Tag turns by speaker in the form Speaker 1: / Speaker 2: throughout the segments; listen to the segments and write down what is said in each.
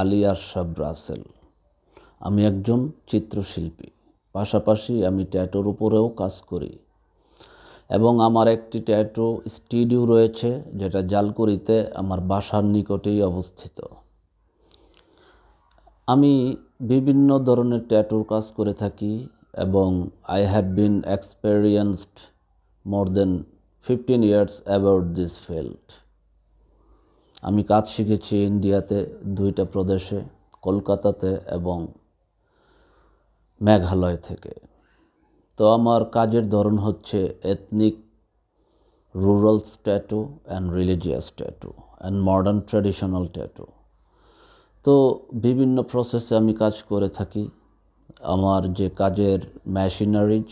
Speaker 1: আলী আশরাফ রাসেল। আমি একজন চিত্রশিল্পী। পাশাপাশি আমি ট্যাটোর উপরেও কাজ করি। এবং আমার একটি ট্যাটো স্টুডিও রয়েছে, যেটা জালকুড়িতে আমার বাসার নিকটেই অবস্থিত। আমি বিভিন্ন ধরনের ট্যাটুর কাজ করে থাকি এবং I have been experienced more than fifteen years about this field আমি কাজ শিখেছি ইন্ডিয়াতে দুইটা প্রদেশে, কলকাতাতে এবং মেঘালয় থেকে। তো আমার কাজের ধরন হচ্ছে ethnic rural tattoo and religious tattoo and modern traditional tattoo তো বিভিন্ন প্রসেসে আমি কাজ করে থাকি। আমার যে কাজের machineries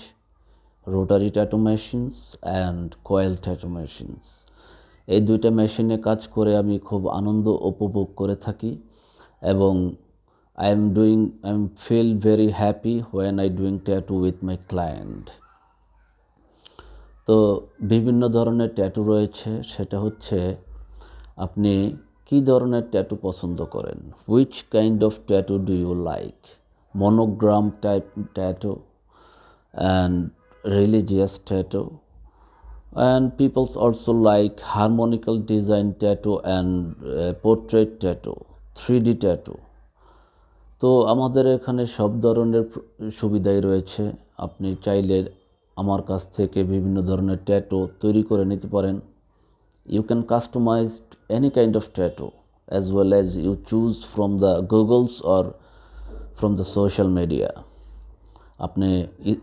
Speaker 1: rotary tattoo machines and coil tattoo machines এই দুইটা মেশিনে কাজ করে আমি খুব আনন্দ উপভোগ করে থাকি এবং I am doing I am feel very happy when I doing tattoo with my client তো বিভিন্ন ধরনের ট্যাটু রয়েছে, সেটা হচ্ছে আপনি কি ধরনের ট্যাটু পছন্দ করেন? Which kind of tattoo do you like monogram type tattoo and religious tattoo and people also like harmonical design tattoo and uh, portrait tattoo 3d tattoo. তো আমাদের এখানে সব ধরনের সুবিধাই রয়েছে। আপনি চাইলে আমার কাছ থেকে বিভিন্ন ধরনের ট্যাটু তৈরি করে নিতে পারেন। You can customise any kind of tattoo as well as you choose from the Googles or from the social media আপনি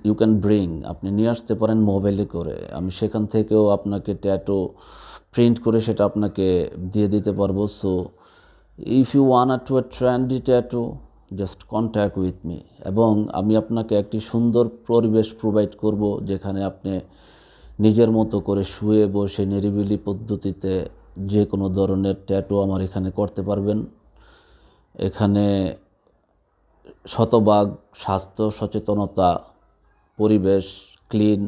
Speaker 1: ইউ ক্যান ব্রিং আপনি নিয়ে আসতে পারেন মোবাইলে করে। আমি সেখান থেকেও আপনাকে ট্যাটো প্রিন্ট করে সেটা আপনাকে দিয়ে দিতে পারব। So if you want or to a trendy tattoo just contact with me এবং আমি আপনাকে একটি সুন্দর পরিবেশ প্রোভাইড করব, যেখানে আপনি নিজের মতো করে শুয়ে বসে নিরিবিলি পদ্ধতিতে যে কোনো ধরনের ট্যাটু আমার এখানে করতে পারবেন। এখানে শতভাগ স্বাস্থ্য, সচেতনতা, পরিবেশ clean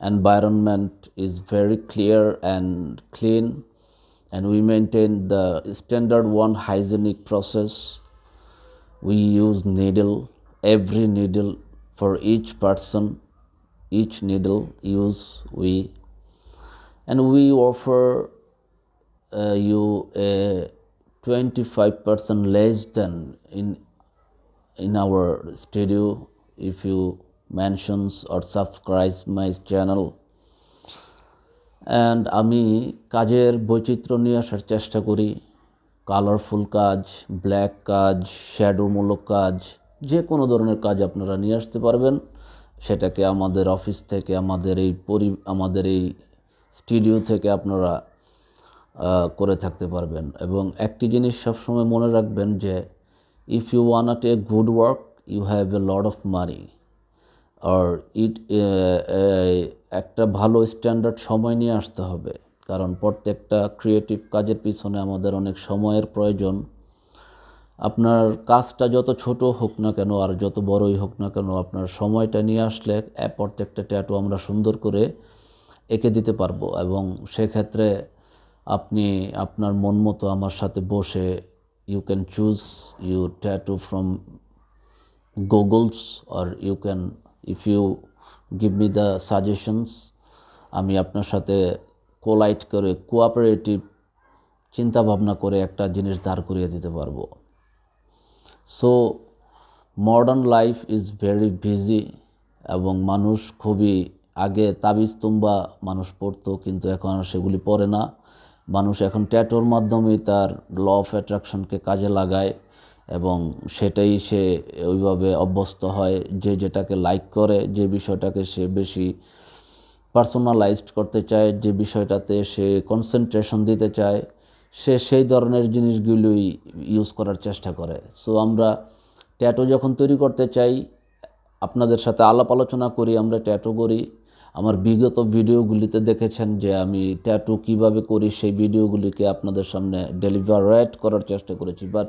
Speaker 1: environment is very clear and clean and we maintain the standard one hygienic process we use needle every needle for each person each needle use we and we offer you a twenty five percent less than in in our studio, if you mentions or subscribe my channel. And আমি কাজের বৈচিত্র্য নিয়ে আসার চেষ্টা করি। Colourful কাজ black কাজ শ্যাডোমূলক কাজ যে কোনো ধরনের কাজ আপনারা নিয়ে আসতে পারবেন। সেটাকে আমাদের অফিস থেকে, আমাদের এই পরি, আমাদের এই স্টুডিও থেকে আপনারা করে থাকতে পারবেন। এবং একটি জিনিস সবসময় মনে রাখবেন যে you want at a good work you have a lot of money or it একটা ভালো স্ট্যান্ডার্ড সময় নিয়ে আসতে হবে। কারণ প্রত্যেকটা ক্রিয়েটিভ কাজের পিছনে আমাদের অনেক সময়ের প্রয়োজন। আপনার কাজটা যত ছোট হোক না কেন, আর যত বড়ই হোক না কেন, আপনার সময়টা নিয়ে আসলে প্রত্যেকটা ট্যাটু আমরা সুন্দর করে এঁকে দিতে পারব। এবং সেক্ষেত্রে আপনি আপনার মন মতো আমার সাথে বসে you can choose you tattoo from googles or you can, if you give me the suggestions, আমি আপনার সাথে কোলাইট করে কোঅপারেটিভ চিন্তা ভাবনা করে একটা জিনিস দাঁড় করিয়ে দিতে পারব। So modern life is very busy এবং মানুষ খুবই আগে তাবিজ তুম্বা মানুষ পড়তো, কিন্তু এখন আর সেগুলি পড়ে না। মানুষ এখন ট্যাটোর মাধ্যমে তার ল অফ অ্যাট্রাকশনকে কাজে লাগায় এবং সেটাই সে ওইভাবে অভ্যস্ত হয় যে যেটাকে লাইক করে, যে বিষয়টাকে সে বেশি পার্সোনালাইজড করতে চায়, যে বিষয়টাতে সে কনসেন্ট্রেশন দিতে চায়, সে সেই ধরনের জিনিসগুলোই ইউজ করার চেষ্টা করে। সো আমরা ট্যাটু যখন তৈরি করতে চাই, আপনাদের সাথে আলাপ আলোচনা করি, আমরা ট্যাটু করি আমার বিগত ভিডিওগুলিতে দেখেছেন যে আমি ট্যাটু কীভাবে করি, সেই ভিডিওগুলিকে আপনাদের সামনে ডেলিভারেট করার চেষ্টা করেছি। But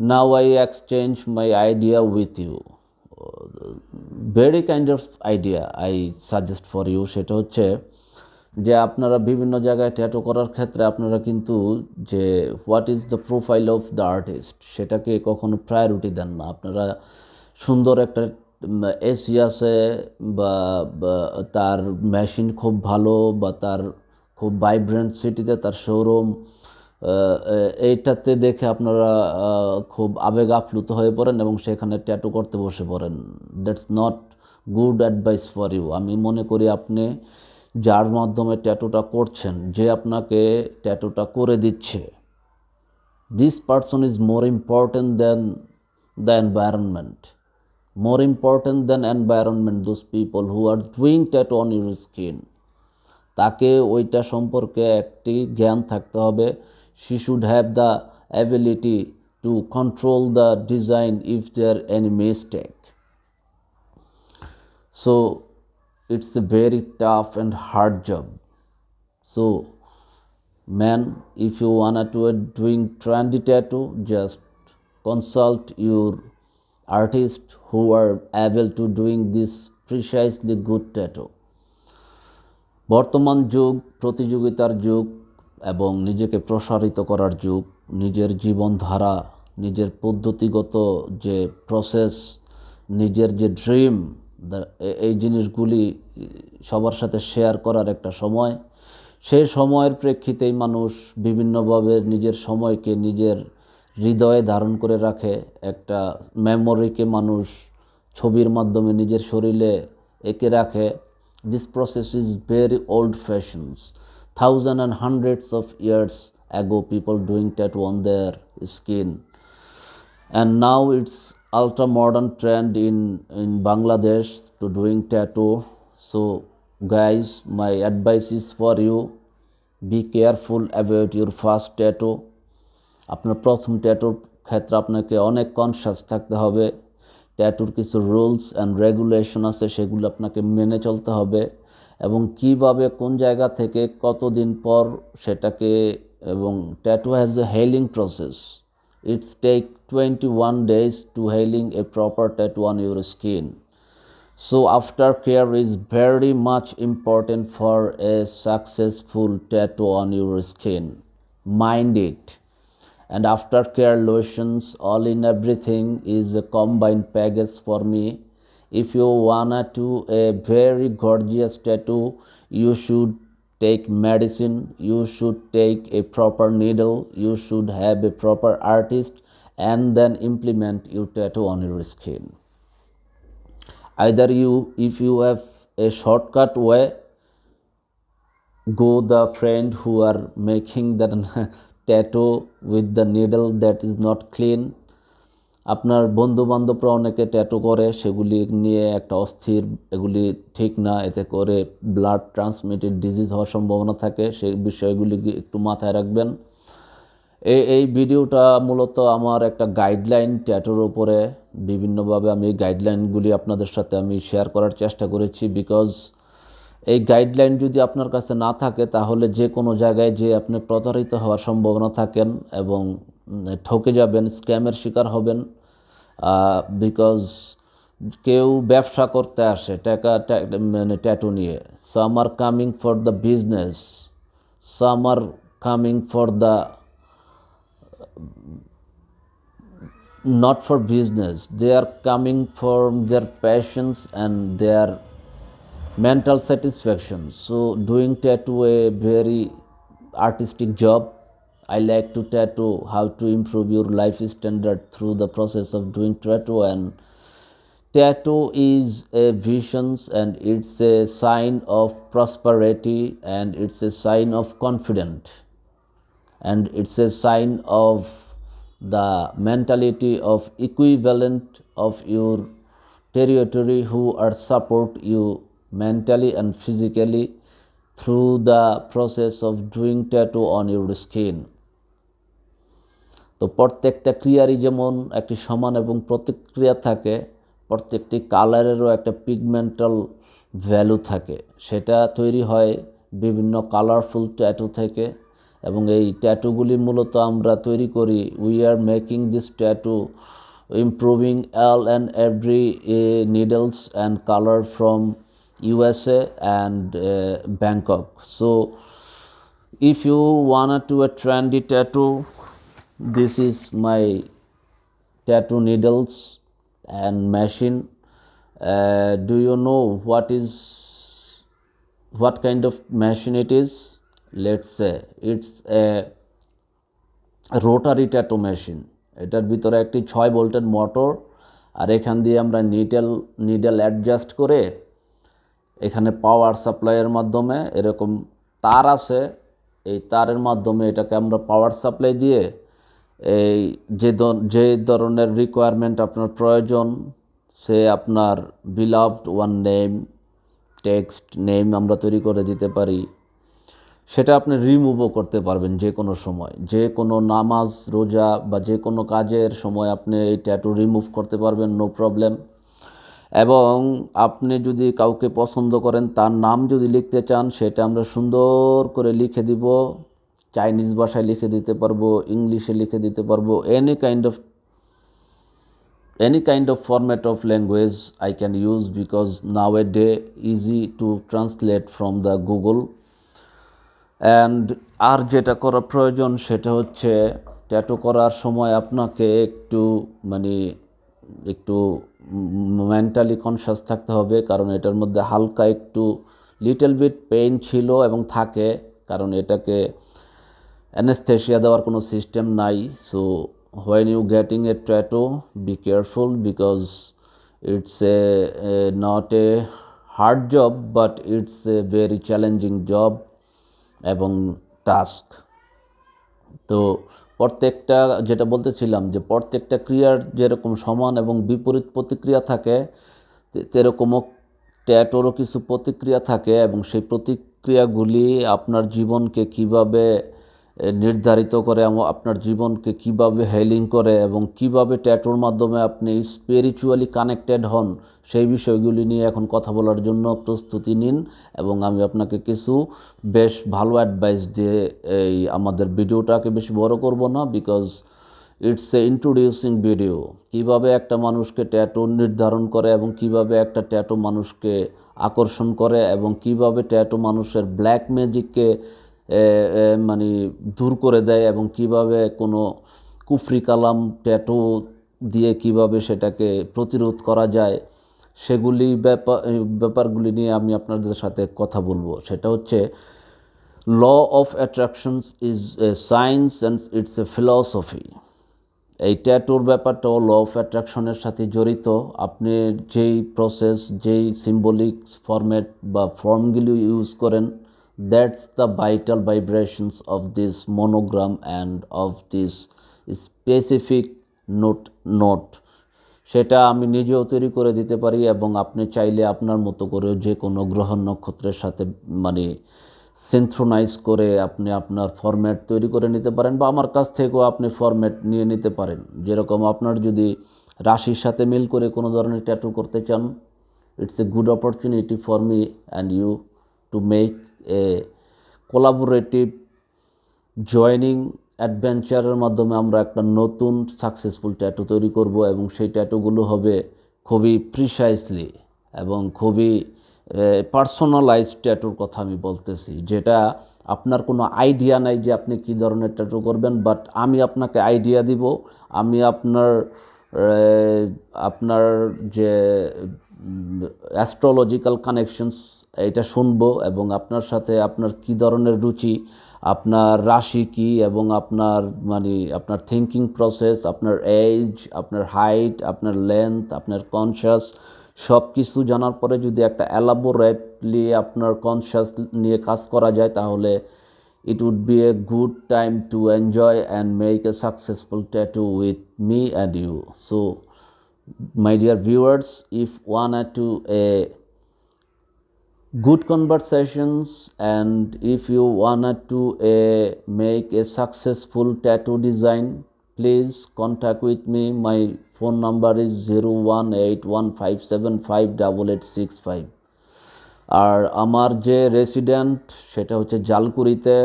Speaker 1: now I exchange my idea with you very kind of idea I suggest for you সেটা হচ্ছে যে আপনারা বিভিন্ন জায়গায় ট্যাটু করার ক্ষেত্রে আপনারা কিন্তু যে what is the profile of the artist সেটাকে কখনো প্রায়োরিটি দেন না। আপনারা সুন্দর একটা এসি আছে বা তার মেশিন খুব ভালো বা তার খুব ভাইব্রেন্ট সিটিতে তার শোরুম এইটাতে দেখে আপনারা খুব আবেগ আপ্লুত হয়ে পড়েন এবং সেখানে ট্যাটু করতে বসে পড়েন। That's not good advice for you আমি মনে করি আপনি যার মাধ্যমে ট্যাটুটা করছেন, যে আপনাকে ট্যাটুটা করে দিচ্ছে this person is more important than the environment. More important than environment those people who are doing tattoo on your skin তাকে ওইটা সম্পর্কে একটি জ্ঞান থাকতে হবে she should have the ability to control the design if there any mistake so it's a very tough and hard job so man if you wanna to doing trendy tattoo just consult your artist who are able to doing this precisely good tattoo. বর্তমান যুগ, প্রতিযোগিতার যুগ এবং নিজেকে প্রসারিত করার যুগ, নিজের জীবনধারা, নিজের পদ্ধতিগত যে প্রসেস নিজের যে ড্রিম এই জিনিসগুলি সবার সাথে শেয়ার করার একটা সময়। সেই সময়ের প্রেক্ষিতেই মানুষ বিভিন্নভাবে নিজের সময়কে নিজের হৃদয়ে ধারণ করে রাখে একটা মেমোরিকে মানুষ ছবির মাধ্যমে নিজের শরীরে একে রাখে। This process is very old fashions thousand and hundreds of years ago people doing tattoo on their skin and now it's ultra modern trend in in Bangladesh to doing tattoo so guys my advice is for you be careful about your first tattoo আপনার প্রথম ট্যাটুর ক্ষেত্রে আপনাকে অনেক conscious থাকতে হবে। ট্যাটুর কিছু rules and regulation আছে, সেগুলো আপনাকে মেনে চলতে হবে এবং কীভাবে, কোন জায়গা থেকে, কতদিন পর সেটাকে এবং tattoo has a healing process it's take twenty one days to healing a proper tattoo on your skin so after care is very much important for a successful tattoo on your skin mind it And aftercare lotions, all in everything is a combined package for me. If you wanna do a very gorgeous tattoo, you should take medicine you should take a proper needle you should have a proper artist and then implement your tattoo on your skin either you if you have a shortcut way go the friend who are making that tattoo with the needle that is not clean. আপনার বন্ধু বান্ধবরা অনেকে tattoo করে, সেগুলি নিয়ে একটা অস্থির, এগুলি ঠিক না, এতে করে ব্লাড ট্রান্সমিটেড ডিজিজ হওয়ার সম্ভাবনা থাকে সেই বিষয়গুলি একটু মাথায় রাখবেন। এই এই ভিডিওটা মূলত আমার একটা গাইডলাইন ট্যাটুর উপরে, বিভিন্নভাবে আমি গাইডলাইনগুলি আপনাদের সাথে আমি শেয়ার করার চেষ্টা করেছি বিকজ এই গাইডলাইন যদি আপনার কাছে না থাকে, তাহলে যে কোনো জায়গায় যে আপনি প্রতারিত হওয়ার সম্ভাবনা থাকেন এবং ঠকে যাবেন, স্ক্যামের শিকার হবেন বিকজ কেউ ব্যবসা করতে আসে, টাকা মানে ট্যাটু নিয়ে। Some are coming for the business some are coming for the not for business. They are coming from their passions and their mental satisfaction. So doing tattoo a very artistic job. I like to tattoo how to improve your life standard through the process of doing tattoo. And tattoo is a visions and it's a sign of prosperity and it's a sign of confidence. And it's a sign of the mentality of equivalent of your territory who are support you mentally and physically through the process of doing tattoo on your skin. তো প্রত্যেকটা ক্রিয়ারই যেমন একটি সমান এবং প্রতিক্রিয়া থাকে, প্রত্যেকটি কালারেরও একটা পিগমেন্টাল ভ্যালু থাকে। সেটা তৈরি হয় বিভিন্ন কালারফুল ট্যাটু থেকে এবং এই ট্যাটুগুলি মূলত আমরা তৈরি করি we are making this tattoo improving all and every needles and colour from USA and uh, Bangkok. So if you wanna do a trendy tattoo, this is my tattoo needles and machine. Uh, do you know what is what kind of machine it is? Let's say it's a rotary tattoo machine এটার ভিতরে একটি ছয় ভোল্টের motor আর এখান দিয়ে আমরা needle needle adjust করে এখানে পাওয়ার সাপ্লাইয়ের মাধ্যমে এরকম তার আছে, এই তারের মাধ্যমে এটাকে আমরা পাওয়ার সাপ্লাই দিয়ে এই যে যে ধরনের রিকোয়ারমেন্ট আপনার প্রয়োজন, সে আপনার beloved one name text name আমরা তৈরি করে দিতে পারি। সেটা আপনি রিমুভও করতে পারবেন যে কোনো সময়। যে কোনো নামাজ, রোজা বা যে কোনো কাজের সময় আপনি এই ট্যাটু রিমুভ করতে পারবেন নো প্রবলেম এবং আপনি যদি কাউকে পছন্দ করেন, তার নাম যদি লিখতে চান, সেটা আমরা সুন্দর করে লিখে দিব। চাইনিজ ভাষায় লিখে দিতে পারব, ইংলিশে লিখে দিতে পারব। Any kind of any any kind of format of language I can use because nowadays easy to translate from the Google. And আর যেটা করা প্রয়োজন, সেটা হচ্ছে ট্যাটু করার সময় আপনাকে একটু মানে একটু মেন্টালি কনসাস থাকতে হবে, কারণ এটার মধ্যে হালকা একটু লিটল বিট পেইন ছিল এবং থাকে, কারণ এটাকে অ্যানেস্থেশিয়া দেওয়ার কোনো সিস্টেম নাই। So when you getting a tattoo be careful because it's a not a hard job but it's a very challenging job এবং টাস্ক তো প্রত্যেকটা, যেটা বলতেছিলাম যে প্রত্যেকটা ক্রিয়ার যেরকম সমান এবং বিপরীত প্রতিক্রিয়া থাকে তেরকমও ট্যাটোরও কিছু প্রতিক্রিয়া থাকে এবং সেই প্রতিক্রিয়াগুলি আপনার জীবনকে কীভাবে নির্ধারিত করে আপনার জীবনকে কীভাবে হেলিং করে এবং কীভাবে ট্যাটোর মাধ্যমে আপনি স্পিরিচুয়ালি কানেক্টেড হন, সেই বিষয়গুলি নিয়ে এখন কথা বলার জন্য প্রস্তুতি নিন এবং আমি আপনাকে কিছু বেশ ভালো অ্যাডভাইস দিয়ে এই আমাদের ভিডিওটাকে বেশি বড় করব না because it's a introducing video কীভাবে একটা মানুষকে ট্যাটু নির্ধারণ করে এবং কীভাবে একটা ট্যাটু মানুষকে আকর্ষণ করে এবং কীভাবে ট্যাটু মানুষের ব্ল্যাক ম্যাজিককে মানে দূর করে দেয় এবং কীভাবে কোনো কুফরি কালাম, ট্যাটু দিয়ে কীভাবে সেটাকে প্রতিরোধ করা যায়, সেগুলি ব্যাপার ব্যাপারগুলি নিয়ে আমি আপনাদের সাথে কথা বলব। সেটা হচ্ছে law of attractions is a science and it's a philosophy এই ট্যাটুর ব্যাপারটাও ল অফ অ্যাট্রাকশনের সাথে জড়িত। আপনি যেই প্রসেস যেই সিম্বলিক ফরম্যাট বা ফর্মগুলি ইউজ করেন that's the vital vibrations of this monogram and of this specific note note সেটা আমি নিজেও তৈরি করে দিতে পারি এবং আপনি চাইলে আপনার মতো করেও যে কোনো গ্রহ নক্ষত্রের সাথে মানে সিনথ্রোনাইজ করে আপনি আপনার ফরম্যাট তৈরি করে নিতে পারেন বা আমার কাছ থেকেও আপনি ফরম্যাট নিয়ে নিতে পারেন। যেরকম আপনার যদি রাশির সাথে মিল করে কোনো ধরনের ট্যাটু করতে চান it's a good opportunity for me and you to make a collaborative joining অ্যাডভেঞ্চারের মাধ্যমে আমরা একটা নতুন সাকসেসফুল ট্যাটু তৈরি করব এবং সেই ট্যাটুগুলো হবে খুবই প্রিসাইজলি এবং খুবই পার্সোনালাইজ ট্যাটুর কথা আমি বলতেছি, যেটা আপনার কোনো আইডিয়া নাই যে আপনি কী ধরনের ট্যাটু করবেন বাট আমি আপনাকে আইডিয়া দিব, আমি আপনার আপনার যে অ্যাস্ট্রোলজিক্যাল কানেকশনস এটা শুনব এবং আপনার সাথে আপনার কি ধরনের রুচি, আপনার রাশি কি এবং আপনার মানে আপনার থিঙ্কিং প্রসেস আপনার এজ আপনার হাইট আপনার লেন্থ আপনার কনসিয়াস সব কিছু জানার পরে যদি একটা অ্যালাবোরেটলি আপনার কনসিয়াস নিয়ে কাজ করা যায় তাহলে it would be a good time to enjoy and make a successful tattoo with me and you. So my dear viewers if wanted to a good conversations and if you wanted to uh, make a successful tattoo design please contact with me my phone number is 018157588865 আর আমার যে resident সেটা হচ্ছে জালকুড়িতে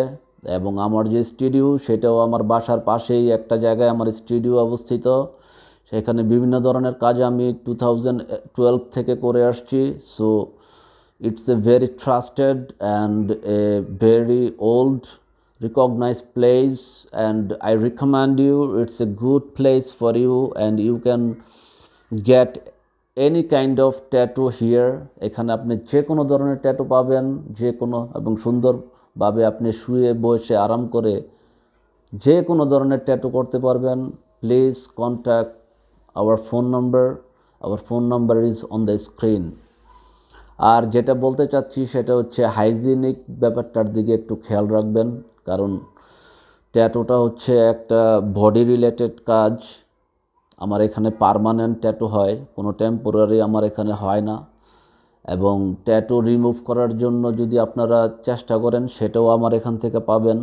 Speaker 1: এবং আমার যে studio সেটাও আমার বাসার পাশেই একটা জায়গায় আমার স্টুডিও অবস্থিত সেখানে বিভিন্ন ধরনের কাজ আমি টু থাউজেন্ড টুয়েলভ থেকে করে আসছি। So it's a very trusted and a very old recognise place and I recommend you it's a good place for you and you can get any kind of tattoo here এখানে আপনি যে কোনো ধরনের tattoo পাবেন যে কোনো এবং সুন্দরভাবে আপনি শুয়ে বসে আরাম করে যে কোনো ধরনের ট্যাটু করতে পারবেন। Please contact our phone number our phone number is on the screen আর যেটা বলতে চাচ্ছি সেটা হচ্ছে হাইজিনিক ব্যাপারটার দিকে একটু খেয়াল রাখবেন। কারণ ট্যাটুটা হচ্ছে একটা বডি রিলেটেড কাজ। আমার এখানে পার্মানেন্ট ট্যাটু হয়, কোনো টেম্পোরারি আমার এখানে হয় না। এবং ট্যাটু রিমুভ করার জন্য যদি আপনারা চেষ্টা করেন, সেটাও আমার এখান থেকে পাবেন।